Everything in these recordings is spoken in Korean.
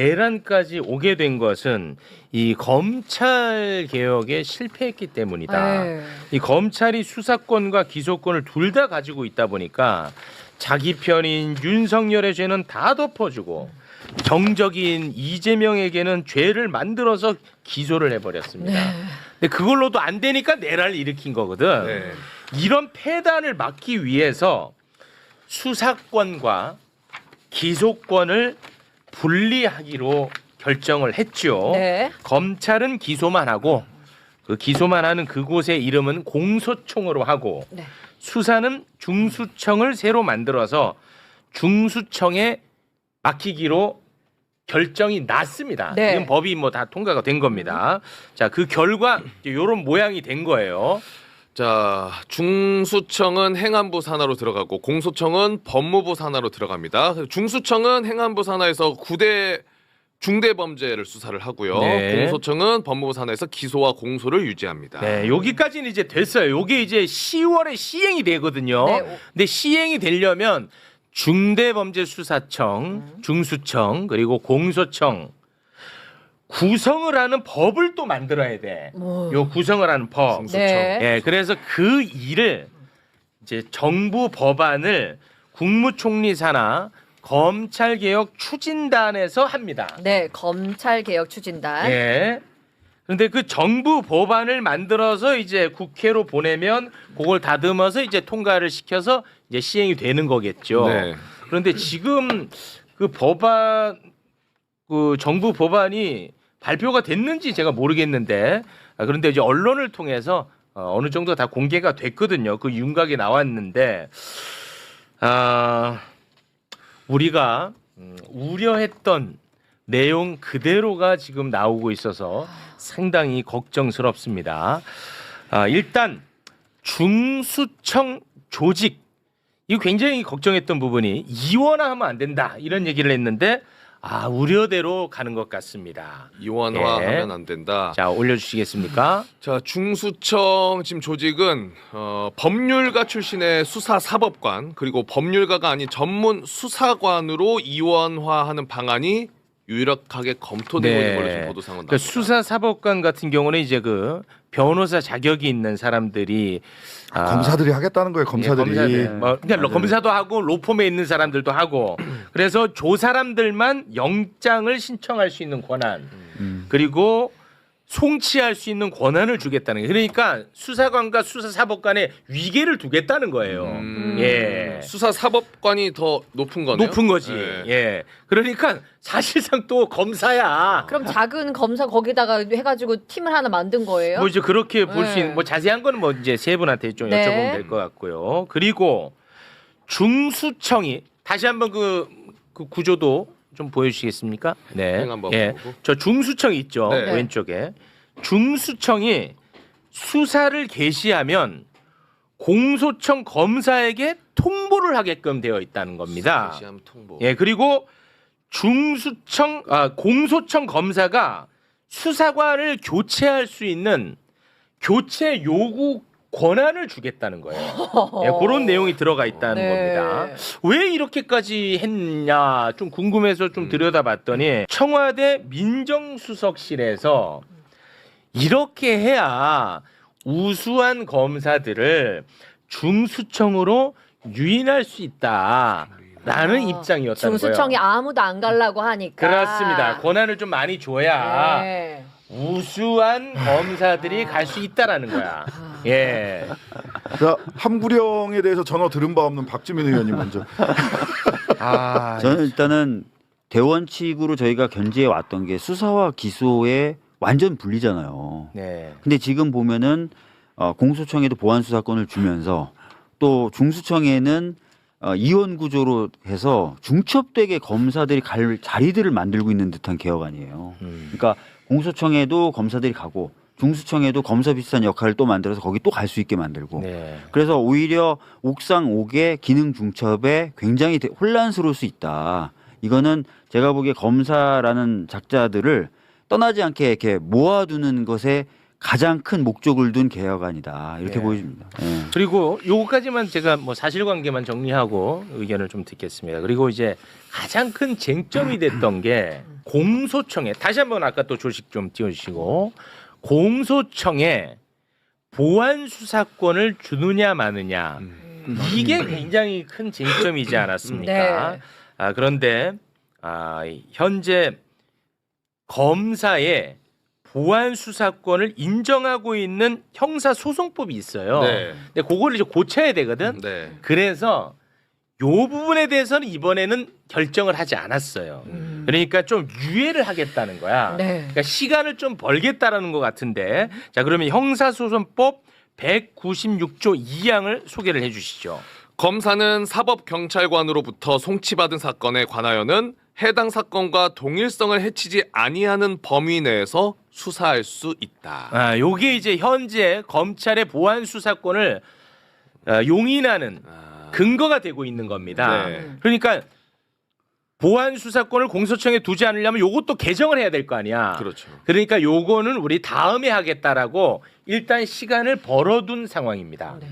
내란까지 오게 된 것은 이 검찰 개혁에 실패했기 때문이다. 네. 이 검찰이 수사권과 기소권을 둘 다 가지고 있다 보니까 자기 편인 윤석열의 죄는 다 덮어주고 정적인 이재명에게는 죄를 만들어서 기소를 해버렸습니다. 네. 근데 그걸로도 안 되니까 내란을 일으킨 거거든. 네. 이런 폐단을 막기 위해서 수사권과 기소권을 분리하기로 결정을 했죠. 네. 검찰은 기소만 하고 그 기소만 하는 그곳의 이름은 공소청으로 하고 네. 수사는 중수청을 새로 만들어서 중수청에 맡기기로 결정이 났습니다. 네. 지금 법이 뭐 다 통과가 된 겁니다. 자, 그 결과 이런 모양이 된 거예요. 자, 중수청은 행안부 산하로 들어가고 공소청은 법무부 산하로 들어갑니다. 중수청은 행안부 산하에서 구대 중대 범죄를 수사를 하고요. 네. 공소청은 법무부 산하에서 기소와 공소를 유지합니다. 네, 여기까지는 이제 됐어요. 요게 이제 10월에 시행이 되거든요. 네, 오- 근데 시행이 되려면 중대범죄수사청, 중수청, 그리고 공소청 구성을 하는 법을 또 만들어야 돼. 뭐. 요 구성을 하는 법. 중수청. 네. 예, 그래서 그 일을 이제 정부 법안을 국무총리 산하 검찰개혁 추진단에서 합니다. 네, 검찰 개혁 추진단. 예. 그런데 그 정부 법안을 만들어서 이제 국회로 보내면 그걸 다듬어서 이제 통과를 시켜서 이제 시행이 되는 거겠죠. 네. 그런데 지금 그 법안 그 정부 법안이 발표가 됐는지 제가 모르겠는데 아, 그런데 이제 언론을 통해서 어, 어느 정도 다 공개가 됐거든요. 그 윤곽이 나왔는데 아 우리가 음, 우려했던 내용 그대로가 지금 나오고 있어서 상당히 걱정스럽습니다. 아, 일단 중수청 조직 이거 굉장히 걱정했던 부분이 이원화하면 안 된다 이런 얘기를 했는데 아 우려대로 가는 것 같습니다. 이원화하면 예. 안 된다. 자 올려주시겠습니까? 자, 중수청 지금 조직은 어, 법률가 출신의 수사 사법관 그리고 법률가가 아닌 전문 수사관으로 이원화하는 방안이 유력하게 검토되고 네. 있는 걸로 지금 보도상은 그러니까 나옵니다. 수사 사법관 같은 경우는 이제 그 변호사 자격이 있는 사람들이 아, 검사들이 하겠다는 거예요. 검사들이. 예, 검사들. 뭐, 그러니까 맞아요. 검사도 하고 로펌에 있는 사람들도 하고 그래서 조 사람들만 영장을 신청할 수 있는 권한 음. 그리고 송치할 수 있는 권한을 주겠다는 거예요. 그러니까 수사관과 수사사법관의 위계를 두겠다는 거예요. 음, 예. 수사 사법관이 더 높은 거네요. 높은 거지. 네. 예. 그러니까 사실상 또 검사야. 그럼 작은 검사 거기다가 해가지고 팀을 하나 만든 거예요? 뭐 이제 그렇게 볼 수 네. 있는 뭐 자세한 거는 뭐 이제 세 분한테 좀 네. 여쭤보면 될 것 같고요. 그리고 중수청이 다시 한번 그, 그 구조도 좀 보여주시겠습니까? 네. 예. 보고. 저 중수청 있죠. 네. 왼쪽에 중수청이 수사를 개시하면 공소청 검사에게 통보를 하게끔 되어 있다는 겁니다. 시험 통보. 예, 그리고 중수청 아 공소청 검사가 수사관을 교체할 수 있는 교체 요구 권한을 주겠다는 거예요. 예, 그런 내용이 들어가 있다는 네. 겁니다. 왜 이렇게까지 했냐 좀 궁금해서 좀 들여다봤더니 청와대 민정수석실에서 이렇게 해야 우수한 검사들을 중수청으로 유인할 수 있다 라는 입장이었다는 중수청이 거예요. 아무도 안 가려고 하니까. 그렇습니다. 권한을 좀 많이 줘야 네. 우수한 검사들이 갈 수 있다라는 거야. 예. 자, 함구령에 대해서 전혀 들은 바 없는 박지민 의원님 먼저. 아, 저는 일단은 대원칙으로 저희가 견지해 왔던 게 수사와 기소의 완전 분리잖아요. 네. 근데 지금 보면은 어, 공소청에도 보안 수사권을 주면서 또 중수청에는 어, 이원 구조로 해서 중첩되게 검사들이 갈 자리들을 만들고 있는 듯한 개혁안이에요. 음. 그러니까 공소청에도 검사들이 가고 중수청에도 검사 비슷한 역할을 또 만들어서 거기 또 갈 수 있게 만들고 네. 그래서 오히려 옥상 옥의 기능 중첩에 굉장히 대- 혼란스러울 수 있다. 이거는 제가 보기에 검사라는 작자들을 떠나지 않게 이렇게 모아두는 것에 가장 큰 목적을 둔 개혁안이다 이렇게 네. 보여집니다. 예. 그리고 요거까지만 제가 뭐 사실관계만 정리하고 의견을 좀 듣겠습니다. 그리고 이제 가장 큰 쟁점이 됐던 게 공소청에 다시 한번 아까 또 조식 좀 띄워주시고 공소청에 보안 수사권을 주느냐 마느냐 음. 이게 굉장히 큰 쟁점이지 않았습니까? 네. 아, 그런데 아, 이 현재 검사의 보안 수사권을 인정하고 있는 형사 소송법이 있어요. 네. 근데 그걸 이제 고쳐야 되거든. 네. 그래서 요 부분에 대해서는 이번에는 결정을 하지 않았어요. 음. 그러니까 좀 유예를 하겠다는 거야. 네. 그러니까 시간을 좀 벌겠다라는 것 같은데. 자, 그러면 형사소송법 196조 2항을 소개를 해 주시죠. 검사는 사법경찰관으로부터 송치받은 사건에 관하여는 해당 사건과 동일성을 해치지 아니하는 범위 내에서 수사할 수 있다. 아, 요게 이제 현재 검찰의 보안 수사권을 아, 용인하는 아, 근거가 되고 있는 겁니다. 네. 그러니까 보안 수사권을 공소청에 두지 않으려면 요것도 개정을 해야 될 거 아니야. 그렇죠. 그러니까 요거는 우리 다음에 하겠다라고 일단 시간을 벌어둔 상황입니다. 네.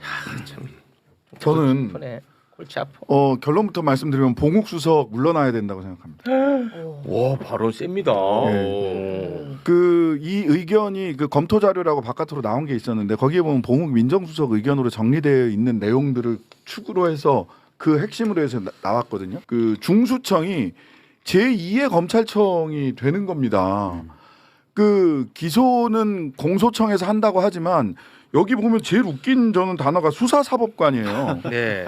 하, 참 저는 아프네. 골치 아파. 어, 결론부터 말씀드리면 봉욱 수석 물러나야 된다고 생각합니다. 오. 와 바로 셉니다. 네. 그 이 의견이 그 검토 자료라고 바깥으로 나온 게 있었는데 거기에 보면 봉욱 민정수석 의견으로 정리되어 있는 내용들을 축으로 해서 그 핵심으로 해서 나, 나왔거든요. 그 중수청이 제2의 검찰청이 되는 겁니다. 그 기소는 공소청에서 한다고 하지만 여기 보면 제일 웃긴 저는 단어가 수사사법관이에요. 네.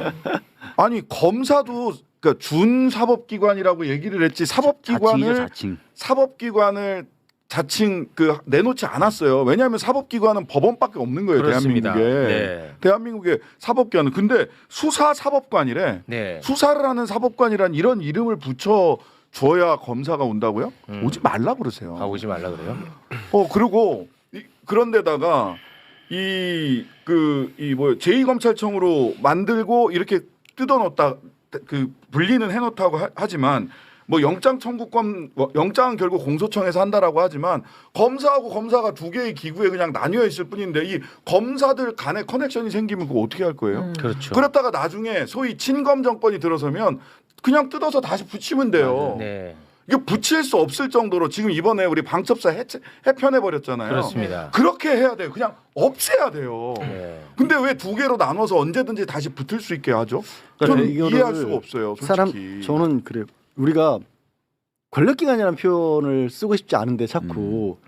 아니 검사도 그러니까 준사법기관이라고 얘기를 했지 사법기관을 자칭. 사법기관을 자칭 그 내놓지 않았어요. 왜냐하면 사법기관은 법원밖에 없는 거예요. 그렇습니다. 대한민국에. 네. 대한민국의 사법기관은 근데 수사 사법관이래. 네. 수사를 하는 사법관이란 이런 이름을 붙여 줘야 검사가 온다고요? 음. 오지 말라 그러세요. 아 오지 말라 그래요. 어 그리고 이, 그런데다가 이 그 이 뭐 제2 검찰청으로 만들고 이렇게 뜯어놓다 그 분리는 해놓다고 하, 하지만 뭐 영장 청구권 뭐 영장은 결국 공소청에서 한다라고 하지만 검사하고 검사가 두 개의 기구에 그냥 나뉘어 있을 뿐인데 이 검사들 간에 커넥션이 생기면 그거 어떻게 할 거예요? 음. 그렇죠. 그랬다가 나중에 소위 친검 정권이 들어서면 그냥 뜯어서 다시 붙이면 돼요. 네. 이거 붙일 수 없을 정도로 지금 이번에 우리 방첩사 해체, 해편해 버렸잖아요. 그렇습니다. 그렇게 해야 돼요. 그냥 없애야 돼요. 네. 근데 왜 두 개로 나눠서 언제든지 다시 붙을 수 있게 하죠? 그러니까 저는 이해할 수가 없어요. 솔직히. 사람 저는 그래요. 우리가 권력기관이라는 표현을 쓰고 싶지 않은데 자꾸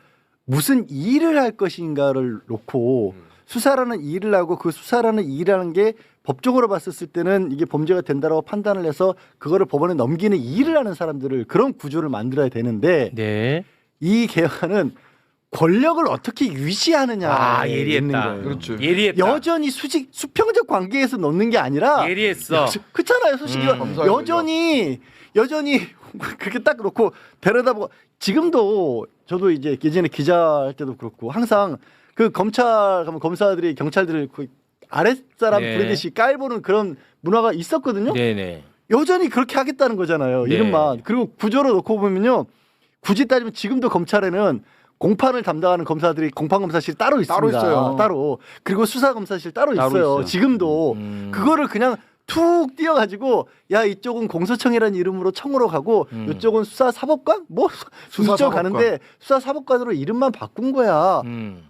무슨 일을 할 것인가를 놓고 음. 수사라는 일을 하고 그 수사라는 일이라는 게 법적으로 봤었을 때는 이게 범죄가 된다라고 판단을 해서 그거를 법원에 넘기는 일을 하는 사람들을 그런 구조를 만들어야 되는데 네. 이 개헌은 권력을 어떻게 유지하느냐 아 있는 예리했다. 거예요. 그렇죠. 예리했다. 여전히 수직 수평적 관계에서 놓는 게 아니라 예리했어. 그렇잖아요. 솔직히 음. 여전히 여전히 그렇게 딱 그렇고 데려다보고 지금도 저도 이제 예전에 기자 할 때도 그렇고 항상 그 검찰 가면 검사들이 경찰들을 그 아랫사람 네. 부르듯이 깔보는 그런 문화가 있었거든요. 네네. 여전히 그렇게 하겠다는 거잖아요. 네. 이름만. 그리고 구조로 놓고 보면요. 굳이 따지면 지금도 검찰에는 공판을 담당하는 검사들이 공판 검사실 따로 있습니다. 따로 있어요. 따로. 그리고 수사 검사실 따로, 따로 있어요. 있어요. 지금도 음. 그거를 그냥 툭 띄어가지고 야 이쪽은 공소청이라는 이름으로 청으로 가고 음. 이쪽은 수사 사법관 뭐 수사 이쪽 사법관. 가는데 수사 사법관으로 이름만 바꾼 거야. 음.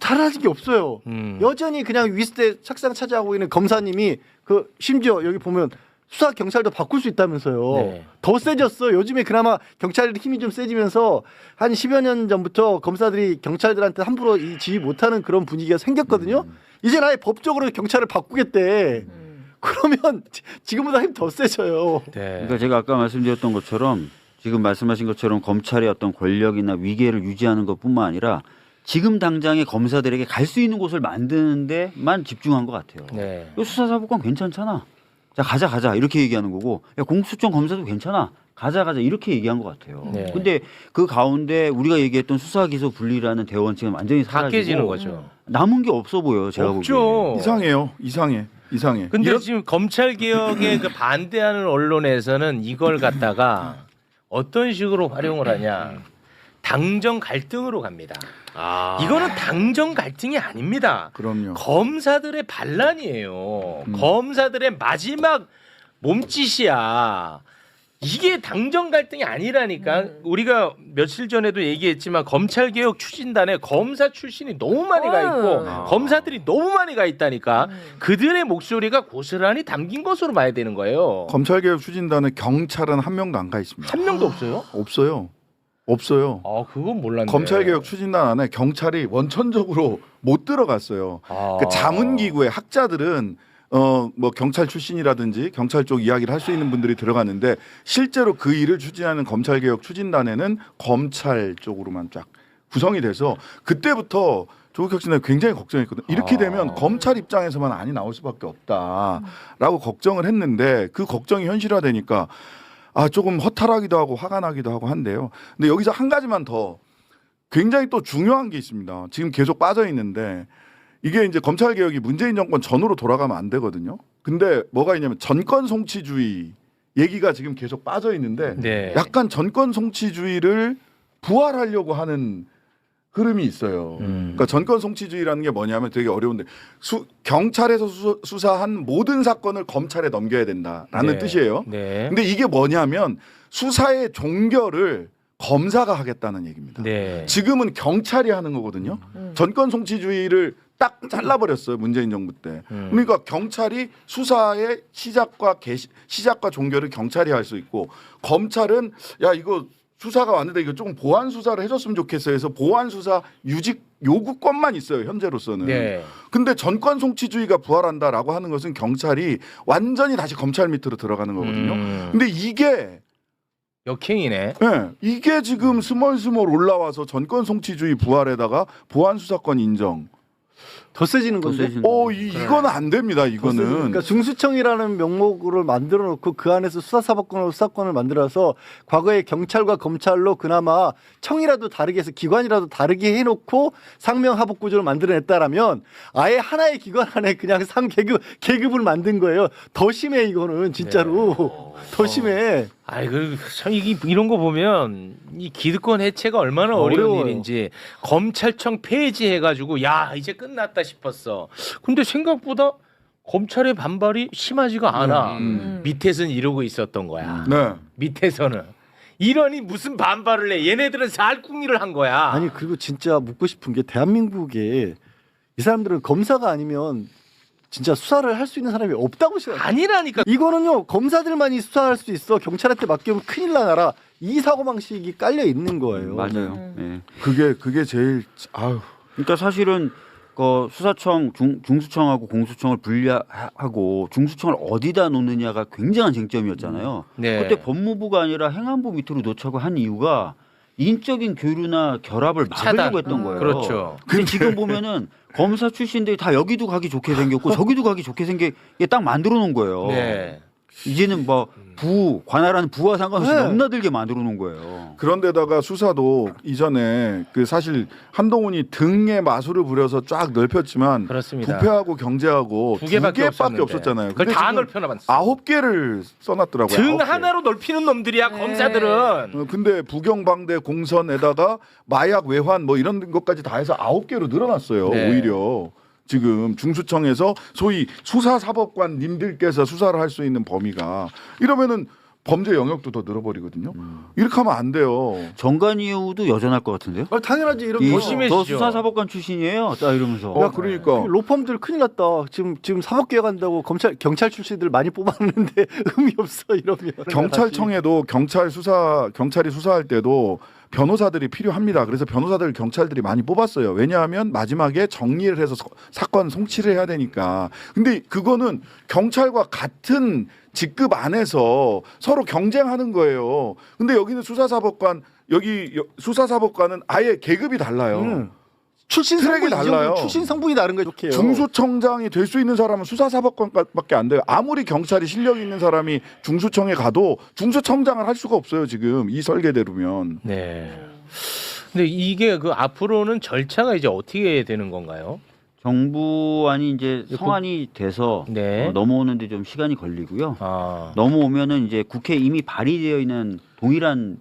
달라진 게 없어요. 음. 여전히 그냥 위스대 책상 차지하고 있는 검사님이 그 심지어 여기 보면 수사 경찰도 바꿀 수 있다면서요. 네. 더 세졌어. 요즘에 그나마 경찰 힘이 좀 세지면서 한 10여 년 전부터 검사들이 경찰들한테 함부로 이 지휘 못하는 그런 분위기가 생겼거든요. 이제 아예 법적으로 경찰을 바꾸겠대. 음. 그러면 지- 지금보다 힘 더 세져요. 네. 그러니까 제가 아까 말씀드렸던 것처럼 지금 말씀하신 것처럼 검찰의 어떤 권력이나 위계를 유지하는 것뿐만 아니라 지금 당장의 검사들에게 갈 수 있는 곳을 만드는 데만 집중한 것 같아요. 네. 수사사법관 괜찮잖아. 자 가자 가자 이렇게 얘기하는 거고 야, 공수처 검사도 괜찮아. 가자 가자 이렇게 얘기한 것 같아요. 네. 근데 그 가운데 우리가 얘기했던 수사 기소 분리라는 대원칙은 완전히 깨지는 거죠. 남은 게 없어 보여요. 제가 없죠. 보기에. 이상해요. 이상해. 이상해. 근데 이런- 지금 검찰 개혁에 그 반대하는 언론에서는 이걸 갖다가 어떤 식으로 활용을 하냐. 당정 갈등으로 갑니다. 아. 이거는 당정 갈등이 아닙니다. 그럼요. 검사들의 반란이에요. 음. 검사들의 마지막 몸짓이야. 이게 당정 갈등이 아니라니까 음. 우리가 며칠 전에도 얘기했지만 검찰 개혁 추진단에 검사 출신이 너무 많이 가 있고 음. 아. 검사들이 너무 많이 가 있다니까 음. 그들의 목소리가 고스란히 담긴 것으로 봐야 되는 거예요. 검찰 개혁 추진단에 경찰은 한 명도 안 가 있습니다. 한 명도 없어요? 없어요. 없어요. 아 그건 몰랐네. 검찰개혁 추진단 안에 경찰이 원천적으로 못 들어갔어요. 아. 그 자문기구의 학자들은 어 뭐 경찰 출신이라든지 경찰 쪽 이야기를 할 수 있는 분들이 들어갔는데 실제로 그 일을 추진하는 검찰개혁 추진단에는 검찰 쪽으로만 쫙 구성이 돼서 그때부터 조국 혁신을 굉장히 걱정했거든요. 이렇게 아. 되면 검찰 입장에서만 안이 나올 수밖에 없다라고 걱정을 했는데 그 걱정이 현실화되니까 아 조금 허탈하기도 하고 화가 나기도 하고 한데요. 근데 여기서 한 가지만 더 굉장히 또 중요한 게 있습니다. 지금 계속 빠져 있는데 이게 이제 검찰 개혁이 문재인 정권 전으로 돌아가면 안 되거든요. 근데 뭐가 있냐면 전권 송치주의 얘기가 지금 계속 빠져 있는데 네. 약간 전권 송치주의를 부활하려고 하는 흐름이 있어요. 음. 그러니까 전권 송치주의라는 게 뭐냐면 되게 어려운데 수, 경찰에서 수, 수사한 모든 사건을 검찰에 넘겨야 된다라는 네. 뜻이에요. 네. 근데 이게 뭐냐면 수사의 종결을 검사가 하겠다는 얘기입니다. 네. 지금은 경찰이 하는 거거든요. 음. 전권 송치주의를 딱 잘라버렸어요 문재인 정부 때. 음. 그러니까 경찰이 수사의 시작과 개시, 시작과 종결을 경찰이 할 수 있고 검찰은 야 이거 수사가 왔는데 이거 조금 보완 수사를 해줬으면 좋겠어요. 해서 보완 수사 유직 요구권만 있어요 현재로서는. 네. 근데 전권 송치주의가 부활한다라고 하는 것은 경찰이 완전히 다시 검찰 밑으로 들어가는 거거든요. 음. 근데 이게 역행이네. 예, 이게 지금 스멀스멀 올라와서 전권 송치주의 부활에다가 보안 수사권 인정. 더 세지는 더 건데. 세지는 어, 이, 이거는 안 됩니다. 이거는. 그러니까 중수청이라는 명목으로 만들어 놓고 그 안에서 수사사법권으로 수사권을 만들어서 과거에 경찰과 검찰로 그나마 청이라도 다르게 해서 기관이라도 다르게 해 놓고 상명하복 구조를 만들어냈다라면 아예 하나의 기관 안에 그냥 상계급 계급을 만든 거예요. 더 심해 이거는 진짜로 더 심해. 아이 그참 이게 이런 거 보면 이 기득권 해체가 얼마나 어려운 어려워요. 일인지 검찰청 폐지해 가지고 야 이제 끝났다 싶었어. 근데 생각보다 검찰의 반발이 심하지가 않아. 음. 밑에서는 이러고 있었던 거야. 네. 밑에서는 이러니 무슨 반발을 해? 얘네들은 살궁리를 한 거야. 아니 그리고 진짜 묻고 싶은 게 대한민국에 이 사람들은 검사가 아니면 진짜 수사를 할 수 있는 사람이 없다고 생각. 아니라니까. 이거는요 검사들만이 수사할 수 있어 경찰한테 맡기면 큰일 나나라 이 사고 방식이 깔려 있는 거예요. 맞아요. 음. 예. 그게 그게 제일 아유. 그러니까 사실은 그 수사청 중, 중수청하고 공수청을 분리하고 중수청을 어디다 놓느냐가 굉장한 쟁점이었잖아요. 네. 그때 법무부가 아니라 행안부 밑으로 놓자고 한 이유가 인적인 교류나 결합을 차단. 막으려고 했던 음. 거예요. 그렇죠. 근데 지금 보면은 검사 출신들이 다 여기도 가기 좋게 생겼고 저기도 가기 좋게 생긴 게 딱 만들어 놓은 거예요. 네. 이제는 뭐 부 관할하는 부와 상관없이 네. 넘나들게 만들어 놓은 거예요. 그런데다가 수사도 이전에 그 사실 한동훈이 등에 마술을 부려서 쫙 넓혔지만 그렇습니다. 부패하고 경제하고 두 두 개밖에, 개밖에, 없었는데. 없었잖아요. 그걸 근데 다 지금 넓혀놔봤어. 아홉 개를 써놨더라고요. 등 아홉 개. 하나로 넓히는 놈들이야 네. 검사들은. 어, 근데 부경방대 공선에다가 마약 외환 뭐 이런 것까지 다 해서 아홉 개로 늘어났어요. 네. 오히려 지금 중수청에서 소위 수사사법관 님들께서 수사를 할 수 있는 범위가 이러면은 범죄 영역도 더 늘어버리거든요. 이렇게 하면 안 돼요. 정관 이후도 여전할 것 같은데요? 아, 당연하지 이런. 조심해지죠. 저 수사사법관 출신이에요. 딱 이러면서. 어, 그러니까 그 로펌들 큰일 났다. 지금 지금 사법 개혁한다고 검찰 경찰 출신들 많이 뽑았는데 의미 없어 이러면. 경찰청에도 경찰 수사 경찰이 수사할 때도 변호사들이 필요합니다. 그래서 변호사들 경찰들이 많이 뽑았어요. 왜냐하면 마지막에 정리를 해서 서- 사건 송치를 해야 되니까. 근데 그거는 경찰과 같은 직급 안에서 서로 경쟁하는 거예요. 근데 여기는 수사사법관 여기 여- 수사사법관은 아예 계급이 달라요. 음. 출신 트랙이 성분이 이 달라요. 출신 성분이 다른 거예요. 이렇게요. 중수청장이 될 수 있는 사람은 수사사법관밖에 안 돼요. 아무리 경찰이 실력 있는 사람이 중수청에 가도 중수청장을 할 수가 없어요. 지금 이 설계대로면. 네. 근데 이게 그 앞으로는 절차가 이제 어떻게 되는 건가요? 정부안이 이제 성안이 돼서 네. 어, 넘어오는데 좀 시간이 걸리고요. 아. 넘어오면은 이제 국회 에 이미 발의되어 있는 동일한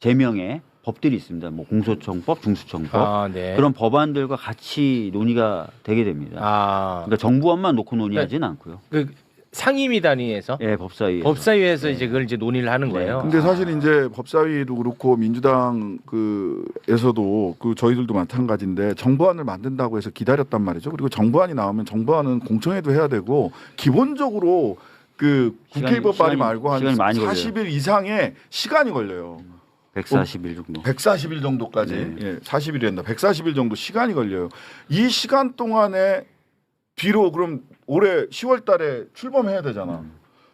제명의 법들이 있습니다. 뭐 공소청법, 중수청법 아, 네. 그런 법안들과 같이 논의가 되게 됩니다. 아, 그러니까 정부안만 놓고 논의하지는 않고요. 그 상임위 단위에서 예, 법사위. 법사위에서 이제 그걸 이제 논의를 하는 거예요. 근데 사실 이제 법사위도 그렇고 민주당 그에서도 그 저희들도 마찬가지인데 정부안을 만든다고 해서 기다렸단 말이죠. 그리고 정부안이 나오면 정부안은 공청회도 해야 되고 기본적으로 그 시간이- 국회의법 발의 시간이- 말고 한 시간이 많이 걸려요. 40일 이상의 시간이 걸려요. 140일 정도. 140일 정도까지 네. 예, 40일이 된다. 140일 정도 시간이 걸려요. 이 시간 동안에 뒤로 그럼 올해 10월 달에 출범해야 되잖아.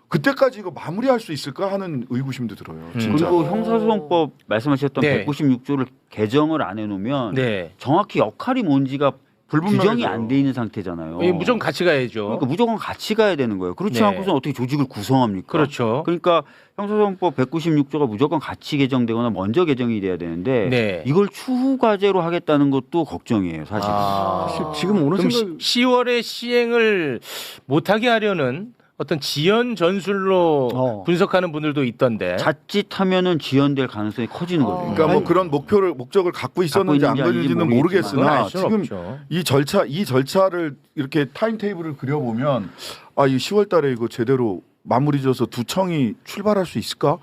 그때까지 이거 마무리할 수 있을까 하는 의구심도 들어요. 음. 진짜. 그리고 형사소송법 말씀하셨던 네. 196조를 개정을 안 해놓으면 네. 정확히 역할이 뭔지가 규정이. 안 돼 있는 상태잖아요. 이 무조건 같이 가야죠. 그러니까 무조건 같이 가야 되는 거예요. 그렇지 네. 않고서 어떻게 조직을 구성합니까? 그렇죠. 그러니까 형사소송법 196조가 무조건 같이 개정되거나 먼저 개정이 돼야 되는데 네. 이걸 추후 과제로 하겠다는 것도 걱정이에요, 사실. 아. 사실 지금 오는 그럼 생각 10월에 시행을 못하게 하려는 어떤 지연 전술로 어. 분석하는 분들도 있던데. 자칫하면은 지연될 가능성이 커지는 거죠. 그러니까 뭐 아니, 그런 목표를 목적을 갖고 있었는지 안 있는지 아닌지 그런지는 모르겠지만 모르겠으나 수는 지금 없죠. 이 절차 이 절차를 이렇게 타임 테이블을 그려보면 아 이 10월달에 이거 제대로 마무리져서 두 청이 출발할 수 있을까?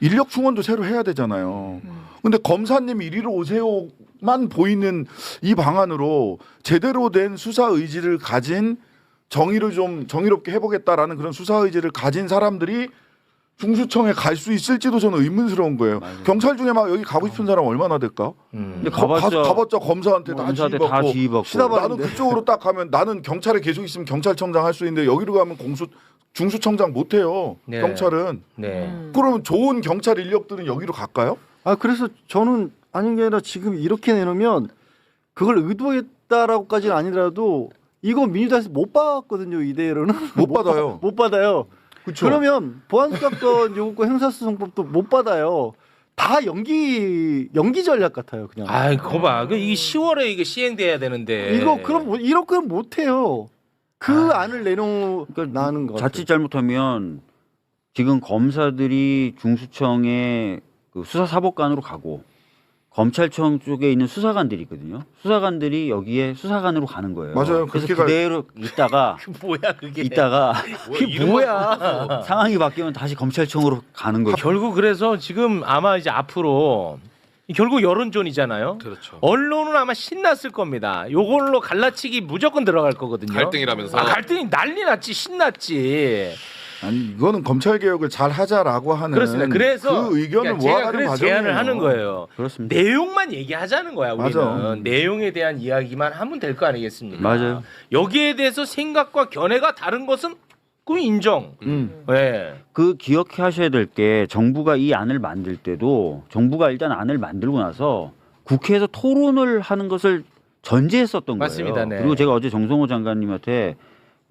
인력 충원도 새로 해야 되잖아요. 근데 검사님 이리로 오세요만 보이는 이 방안으로 제대로 된 수사 의지를 가진 정의를 좀 정의롭게 해보겠다라는 그런 수사 의지를 가진 사람들이 중수청에 갈 수 있을지도 저는 의문스러운 거예요. 맞아요. 경찰 중에 막 여기 가고 싶은 사람 얼마나 될까? 음. 근데 가, 가봤자, 가봤자 검사한테 다 검사한테 다 지휘받고. 시다바- 나는 그쪽으로 딱 가면 나는 경찰에 계속 있으면 경찰청장 할 수 있는데 여기로 가면 공수 중수청장 못 해요. 네. 경찰은 네. 음. 그러면 좋은 경찰 인력들은 여기로 갈까요? 아 그래서 저는 아닌 게 아니라 지금 이렇게 내놓으면 그걸 의도했다라고까지는 아니더라도 이거 민주당에서 못 받거든요 이대로는 못 받아요. 못 받아요. 그렇죠. 그러면 보안수사권 요구권 형사소송법도 못 받아요. 다 연기 연기 전략 같아요 그냥. 아, 그거 봐. 그 이게 10월에 이게 시행돼야 되는데. 이거 그럼 뭐 이렇게 못 해요. 그 아. 안을 내놓는 거. 자칫 잘못하면 지금 검사들이 중수청의 그 수사 사법관으로 가고 검찰청 쪽에 있는 수사관들이 있거든요. 수사관들이 여기에 수사관으로 가는 거예요. 맞아요. 그래서 그렇게 그대로 있다가 그 뭐야 그게. 있다가 그게 뭐야. 상황이 바뀌면 다시 검찰청으로 가는 거죠. 결국 그래서 지금 아마 이제 앞으로 결국 여론전이잖아요. 그렇죠. 언론은 아마 신났을 겁니다. 요걸로 갈라치기 무조건 들어갈 거거든요. 갈등이라면서. 아, 갈등이 난리 났지 신났지. 아니 이거는 검찰 개혁을 잘 하자라고 하는 그렇습니다. 그래서 그 의견을 그러니까 제가 모아가는 그래서 과정이에요. 제안을 하는 거예요. 그렇습니다. 내용만 얘기하자는 거야 우리는 맞아. 내용에 대한 이야기만 하면 될 거 아니겠습니까? 맞아요. 여기에 대해서 생각과 견해가 다른 것은 그 인정. 음. 예. 그 기억하셔야 될 게 정부가 이 안을 만들 때도 정부가 일단 안을 만들고 나서 국회에서 토론을 하는 것을 전제했었던 맞습니다. 거예요. 네. 그리고 제가 어제 정성호 장관님한테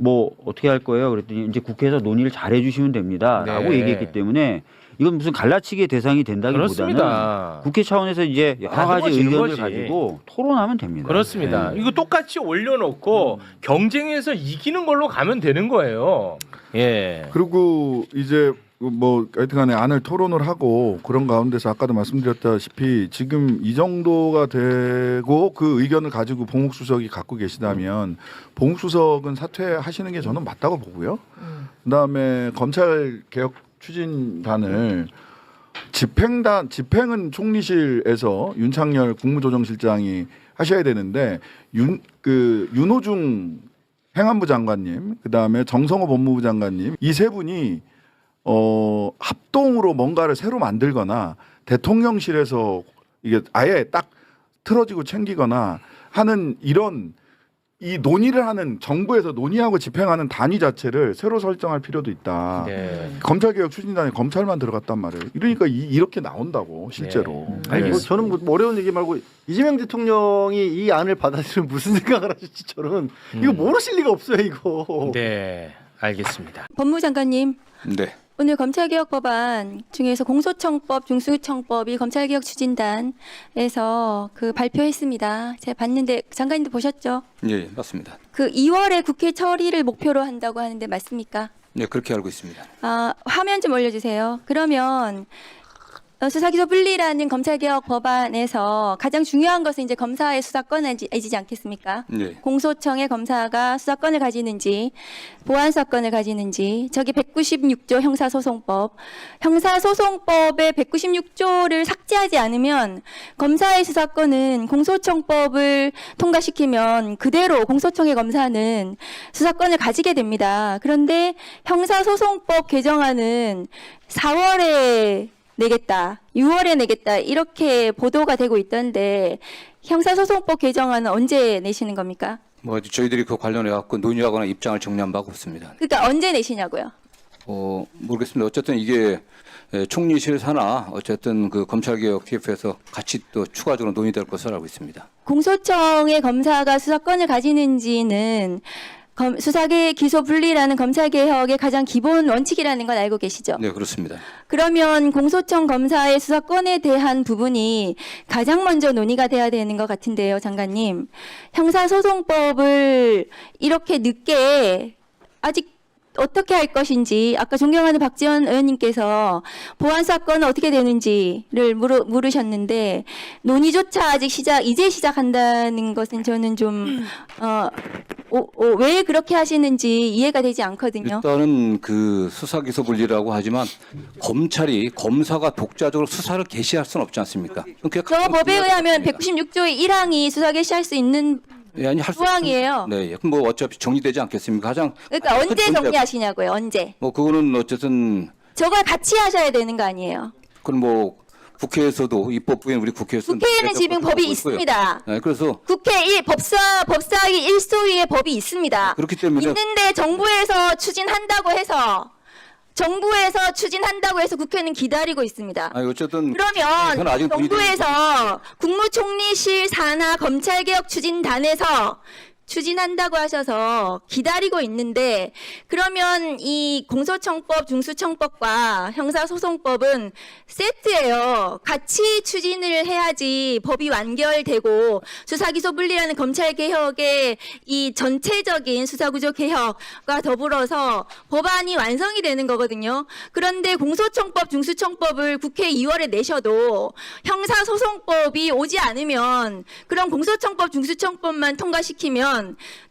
뭐 어떻게 할 거예요? 그랬더니 이제 국회에서 논의를 잘 해주시면 됩니다라고 네. 얘기했기 때문에 이건 무슨 갈라치기의 대상이 된다기보다는 그렇습니다. 국회 차원에서 이제 여러 가지 의견을 거지. 가지고 토론하면 됩니다. 그렇습니다. 네. 이거 똑같이 올려놓고 경쟁에서 이기는 걸로 가면 되는 거예요. 예. 그리고 이제 뭐 하여튼간에 안을 토론을 하고 그런 가운데서 아까도 말씀드렸다시피 지금 이 정도가 되고 그 의견을 가지고 봉욱 수석이 갖고 계시다면 봉욱 수석은 사퇴하시는 게 저는 맞다고 보고요. 그다음에 검찰 개혁 추진단을 집행단 집행은 총리실에서 윤창열 국무조정실장이 하셔야 되는데 윤 그 윤호중 행안부 장관님 그다음에 정성호 법무부 장관님 이 세 분이 어 합동으로 뭔가를 새로 만들거나 대통령실에서 이게 아예 딱 틀어지고 챙기거나 하는 이런 이 논의를 하는 정부에서 논의하고 집행하는 단위 자체를 새로 설정할 필요도 있다. 네. 검찰개혁 추진단에 검찰만 들어갔단 말이에요. 이러니까 이, 이렇게 나온다고 실제로. 네. 네. 아니 뭐 저는 뭐 어려운 얘기 말고 이재명 대통령이 이 안을 받아들이면 무슨 생각을 하실지 저는 이거 모르실 리가 없어요 이거. 네. 알겠습니다. 법무장관님, 네. 오늘 검찰개혁 법안 중에서 공소청법, 중수청법이 검찰개혁 추진단에서 그 발표했습니다. 제가 봤는데 장관님도 보셨죠? 예, 맞습니다. 그 2월에 국회 처리를 목표로 한다고 하는데 맞습니까? 네, 그렇게 알고 있습니다. 아, 화면 좀 올려주세요. 그러면 어, 수사기소 분리라는 검찰개혁 법안에서 가장 중요한 것은 이제 검사의 수사권이지 않겠습니까? 네. 공소청의 검사가 수사권을 가지는지 보안사건을 가지는지 저기 196조 형사소송법 형사소송법의 196조를 삭제하지 않으면 검사의 수사권은 공소청법을 통과시키면 그대로 공소청의 검사는 수사권을 가지게 됩니다. 그런데 형사소송법 개정안은 4월에 내겠다, 6월에 내겠다 이렇게 보도가 되고 있던데 형사소송법 개정안은 언제 내시는 겁니까? 뭐 저희들이 그 관련해 갖고 논의하거나 입장을 정리한 바가 없습니다. 그러니까 언제 내시냐고요? 어 모르겠습니다. 어쨌든 이게 에, 총리실 사나 어쨌든 그 검찰개혁 TF에서 같이 또 추가적으로 논의될 것으로 알고 있습니다. 공소청의 검사가 수사권을 가지는지는 검- 수사계 기소 분리라는 검찰 개혁의 가장 기본 원칙이라는 건 알고 계시죠? 네 그렇습니다. 그러면 공소청 검사의 수사권에 대한 부분이 가장 먼저 논의가 돼야 되는 것 같은데요, 장관님. 형사소송법을 이렇게 늦게 아직 어떻게 할 것인지 아까 존경하는 박지원 의원님께서 보안 사건은 어떻게 되는지를 물으, 물으셨는데 논의조차 아직 시작 이제 시작한다는 것은 저는 좀 어, 어, 어, 왜 그렇게 하시는지 이해가 되지 않거든요. 일단은 그 수사 기소 분리라고 하지만 검찰이 검사가 독자적으로 수사를 개시할 수는 없지 않습니까? 저 법에 의하면 196조의 1항이 수사 개시할 수 있는 예, 아니 할수 조항이에요. 네, 그럼 뭐 어차피 정리되지 않겠습니까? 가장 그러니까 큰 언제 문제가- 정리하시냐고요. 언제? 뭐 그거는 어쨌든 저걸 같이 하셔야 되는 거 아니에요. 그건 뭐 국회에서도 입법부인 우리 국회에서 국회에는 지금 법이 있습니다. 네, 그래서 국회 일 법사 법사위 일소위의 법이 있습니다. 그렇기 때문에 있는데 정부에서 추진한다고 해서 정부에서 추진한다고 해서 국회는 기다리고 있습니다. 아니 어쨌든 그러면 아직 정부에서 국무총리실 산하 검찰개혁 추진단에서 추진한다고 하셔서 기다리고 있는데 그러면 이 공소청법, 중수청법과 형사소송법은 세트예요. 같이 추진을 해야지 법이 완결되고 수사기소 분리라는 검찰 개혁의 이 전체적인 수사구조 개혁과 더불어서 법안이 완성이 되는 거거든요. 그런데 공소청법, 중수청법을 국회 2월에 내셔도 형사소송법이 오지 않으면 그럼 공소청법, 중수청법만 통과시키면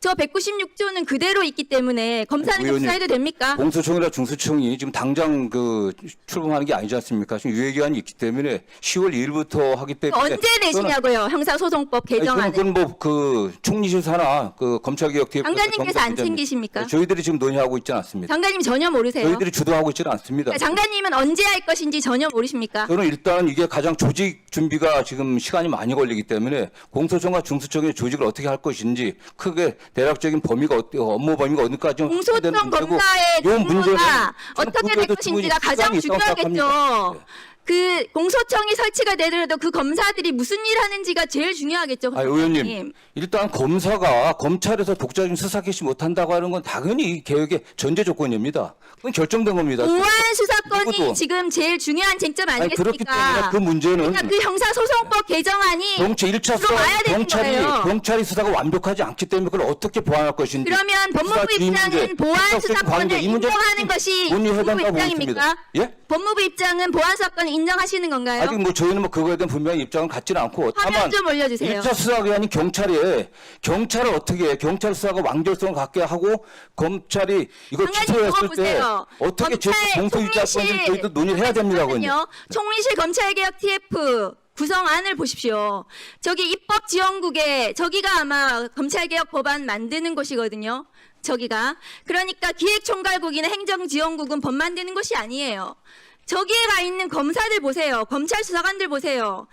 저 196조는 그대로 있기 때문에 검사는 의원님, 수사해도 됩니까? 공소청이나 중수청이 지금 당장 그 출범하는 게 아니지 않습니까? 지금 유예기한이 있기 때문에 10월 2일부터 하기 때문에 언제 내시냐고요? 형사소송법 개정안을. 그건 뭐그 총리실 사나 그 검찰개혁 TF 장관님께서 안 챙기십니까? 저희들이 지금 논의하고 있지는 않습니다. 장관님 전혀 모르세요? 저희들이 주도하고 있지는 않습니다. 그러니까 장관님은 언제 할 것인지 전혀 모르십니까? 저는 일단 이게 가장 조직 준비가 지금 시간이 많이 걸리기 때문에 공소청과 중수청의 조직을 어떻게 할 것인지 크게 대략적인 범위가 어때 업무 범위가 어디까지 공소청 검사의 직무가 어떻게 될 것인지가 가장 중요하겠죠. 그 공소청이 설치가 되더라도 그 검사들이 무슨 일 하는지가 제일 중요하겠죠. 아, 의원님. 일단 검사가 검찰에서 독자적인 수사 개시 못한다고 하는 건 당연히 이 개혁의 전제 조건입니다. 그건 결정된 겁니다. 보안 수사권이 누구도. 지금 제일 중요한 쟁점 아니, 그렇기 때문에 아니겠습니까? 그 문제는 그러니까 그 형사소송법 개정안이 경찰 1차 수사 되는 경찰이 거예요. 경찰이 수사가 완벽하지 않기 때문에 그걸 어떻게 보완할 것인지 그러면 법무부 수사 주의 문제, 입장은 보안 수사적인 수사권을 관계, 이 문제는 인정하는 것이 법무부 입장입니까? 예? 법무부 입장은 보안 수사권을 인정하시는 건가요? 아직 뭐 저희는 뭐 그거에 대한 분명한 입장은 갖지는 않고 화면 다만 좀 올려주세요. 1차 수사기관인 경찰이 경찰을 어떻게 해? 경찰 수사가 완결성을 갖게 하고 검찰이 이걸 장관님 취소했을 때 보세요. 어떻게 검찰 제 공소유지 할 건지 총리실 저희도 논의를 해야 됩니다. 그건요. 잠깐만요. 총리실 검찰개혁 TF 구성안을 보십시오. 저기 입법지원국에 저기가 아마 검찰개혁 법안 만드는 곳이거든요. 저기가 그러니까 기획총괄국이나 행정지원국은 법 만드는 곳이 아니에요. 저기에 가 있는 검사들 보세요. 검찰 수사관들 보세요.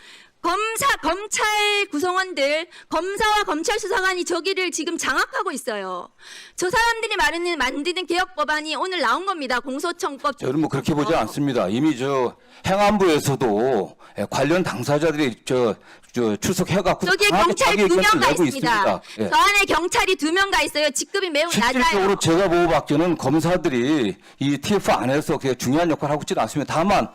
검사 검찰 구성원들 검사와 검찰 수사관이 저기를 지금 장악하고 있어요. 저 사람들이 말하는 만드는 개혁 법안이 오늘 나온 겁니다. 공소청법. 저는 뭐 그렇게 보지 않습니다. 이미 저 행안부에서도 예, 관련 당사자들이 저, 저 출석해갖고 저기에 경찰 두 명 가 있습니다. 예. 저 안에 경찰이 두 명 가 있어요. 직급이 매우 낮아요. 실질적으로 제가 보고 봤기는 검사들이 이 TF 안에서 중요한 역할을 하고 있지는 않습니다. 다만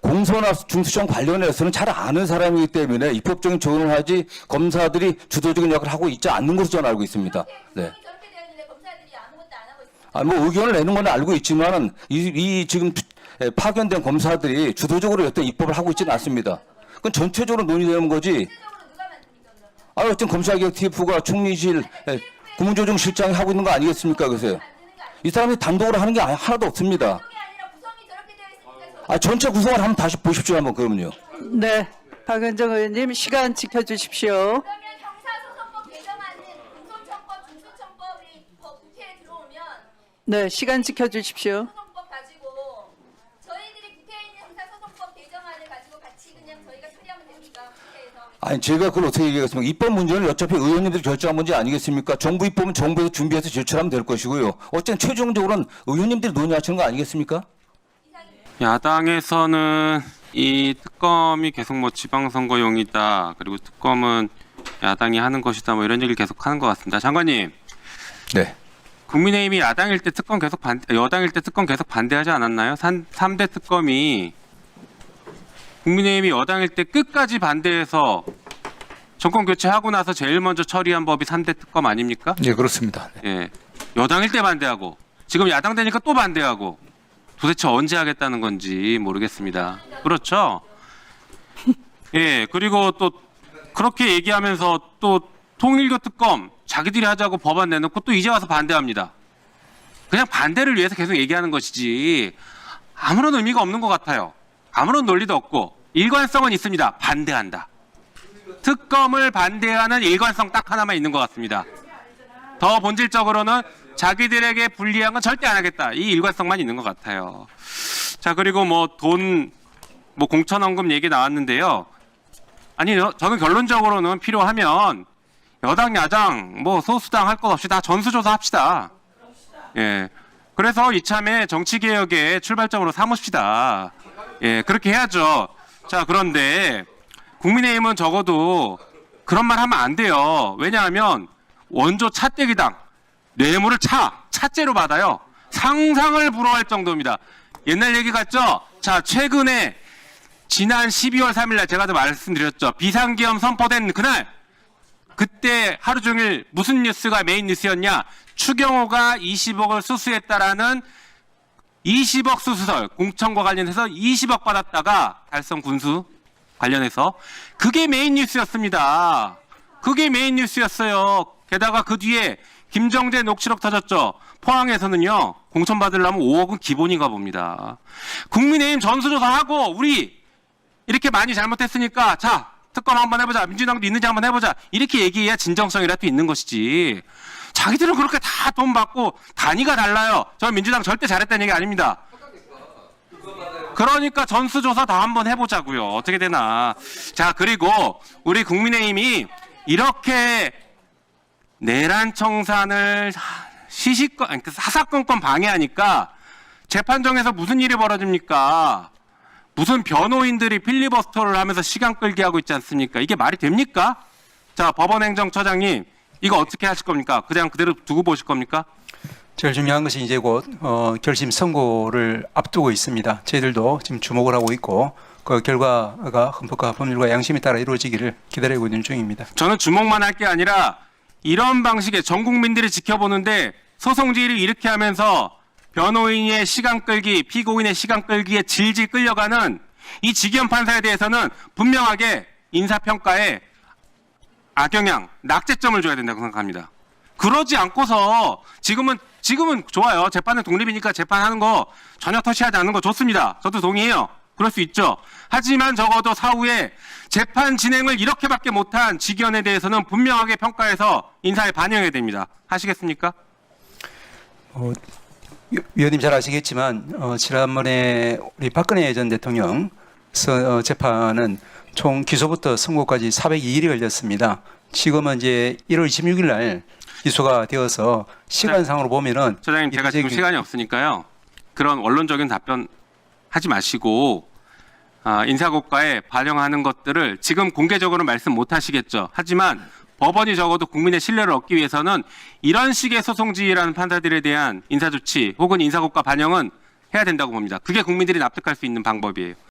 공소나 중수청 관련해서는 잘 아는 사람이기 때문에 입법적인 조언을 하지 검사들이 주도적인 역할을 하고 있지 않는 것으로 저는 알고 있습니다. 네. 아, 뭐 의견을 내는 건 알고 있지만은 이, 이 지금 에, 파견된 검사들이 주도적으로 어떤 입법을 하고 있지는 않습니다. 그건 전체적으로 논의되는 거지. 아, 어쨌든 검찰개혁 TF가 총리실 에, 국무조정실장이 하고 있는 거 아니겠습니까? 그래서 이 사람이 단독으로 하는 게 하나도 없습니다. 아, 전체 구성을 한번 다시 보십시오, 한번 그러면요. 네, 박은정 의원님 시간 지켜주십시오. 그러면 형사소송법 개정안은 공소청법, 중수청법이 법 국회에 들어오면 네, 시간 지켜주십시오. 소송법 가지고 저희들이 국회에 있는 형사소송법 개정안을 가지고 같이 그냥 저희가 처리하면 됩니까? 국회에서. 아니 제가 그걸 어떻게 얘기하겠습니까? 입법 문제는 어차피 의원님들이 결정한 문제 아니겠습니까? 정부 입법은 정부에서 준비해서 제출하면 될 것이고요. 어쨌든 최종적으로는 의원님들이 논의하시는 거 아니겠습니까? 야당에서는 이 특검이 계속 뭐 지방선거용이다 그리고 특검은 야당이 하는 것이다 뭐 이런 얘기를 계속 하는 것 같습니다. 장관님, 네. 국민의힘이 야당일 때 특검 계속 반 여당일 때 특검 계속 반대하지 않았나요? 3, 삼대 특검이 국민의힘이 여당일 때 끝까지 반대해서 정권 교체하고 나서 제일 먼저 처리한 법이 3대 특검 아닙니까? 네 그렇습니다. 예. 여당일 때 반대하고 지금 야당 되니까 또 반대하고 도대체 언제 하겠다는 건지 모르겠습니다. 그렇죠? 예. 그리고 또 그렇게 얘기하면서 또 통일교 특검 자기들이 하자고 법안 내놓고 또 이제 와서 반대합니다. 그냥 반대를 위해서 계속 얘기하는 것이지 아무런 의미가 없는 것 같아요. 아무런 논리도 없고 일관성은 있습니다. 반대한다. 특검을 반대하는 일관성 딱 하나만 있는 것 같습니다. 더 본질적으로는 자기들에게 불리한 건 절대 안 하겠다. 이 일관성만 있는 것 같아요. 자 그리고 뭐 돈 뭐 공천원금 얘기 나왔는데요. 아니요, 저는 결론적으로는 필요하면 여당 야당 뭐 소수당 할 것 없이 다 전수조사 합시다. 예. 그래서 이참에 정치 개혁의 출발점으로 삼읍시다. 예, 그렇게 해야죠. 자 그런데 국민의힘은 적어도 그런 말 하면 안 돼요. 왜냐하면 원조 차떼기당 뇌물을 차 차죄로 받아요. 상상을 불허할 정도입니다. 옛날 얘기 같죠? 자 최근에 지난 12월 3일 날 제가 도 말씀드렸죠. 비상기업 선포된 그날 그때 하루 종일 무슨 뉴스가 메인 뉴스였냐? 추경호가 20억을 수수했다라는 20억 수수설 공천과 관련해서 20억 받았다가 달성 군수 관련해서 그게 메인 뉴스였습니다. 그게 메인 뉴스였어요. 게다가 그 뒤에 김정재 녹취록 터졌죠. 포항에서는요 공천 받으려면 5억은 기본인가 봅니다. 국민의힘 전수조사하고 우리 이렇게 많이 잘못했으니까 자 특검 한번 해보자. 민주당도 있는지 한번 해보자. 이렇게 얘기해야 진정성이라도 있는 것이지. 자기들은 그렇게 다 돈 받고 단위가 달라요. 저 민주당 절대 잘했다는 얘기 아닙니다. 그러니까 전수조사 다 한번 해보자고요. 어떻게 되나. 자 그리고 우리 국민의힘이 이렇게 내란 청산을 시시건 아니, 그 사사건건 방해하니까 재판정에서 무슨 일이 벌어집니까? 무슨 변호인들이 필리버스터를 하면서 시간 끌게 하고 있지 않습니까? 이게 말이 됩니까? 자, 법원행정처장님, 이거 어떻게 하실 겁니까? 그냥 그대로 두고 보실 겁니까? 제일 중요한 것이 이제 곧 어, 결심 선고를 앞두고 있습니다. 저희들도 지금 주목을 하고 있고 그 결과가 헌법과 법률과 양심에 따라 이루어지기를 기다리고 있는 중입니다. 저는 주목만 할 게 아니라 이런 방식의 전 국민들이 지켜보는데 소송지를 이렇게 하면서 변호인의 시간 끌기, 피고인의 시간 끌기에 질질 끌려가는 이 직위원 판사에 대해서는 분명하게 인사평가에 악영향, 낙제점을 줘야 된다고 생각합니다. 그러지 않고서 지금은 지금은 좋아요. 재판은 독립이니까 재판하는 거 전혀 터치하지 않는 거 좋습니다. 저도 동의해요. 그럴 수 있죠. 하지만 적어도 사후에 재판 진행을 이렇게밖에 못한 직위원에 대해서는 분명하게 평가해서 인사에 반영해야 됩니다. 하시겠습니까? 어, 위- 위원님 잘 아시겠지만 어, 지난번에 우리 박근혜 전 대통령 서, 어, 재판은 총 기소부터 선고까지 402일이 걸렸습니다. 지금은 이제 1월 26일 날 기소가 되어서 시간상으로 보면은 소장님 제가 지금 시간이 없으니까요. 그런 원론적인 답변 하지 마시고 아, 인사고과에 반영하는 것들을 지금 공개적으로 말씀 못 하시겠죠. 하지만 법원이 적어도 국민의 신뢰를 얻기 위해서는 이런 식의 소송지휘라는 판사들에 대한 인사조치 혹은 인사고과 반영은 해야 된다고 봅니다. 그게 국민들이 납득할 수 있는 방법이에요.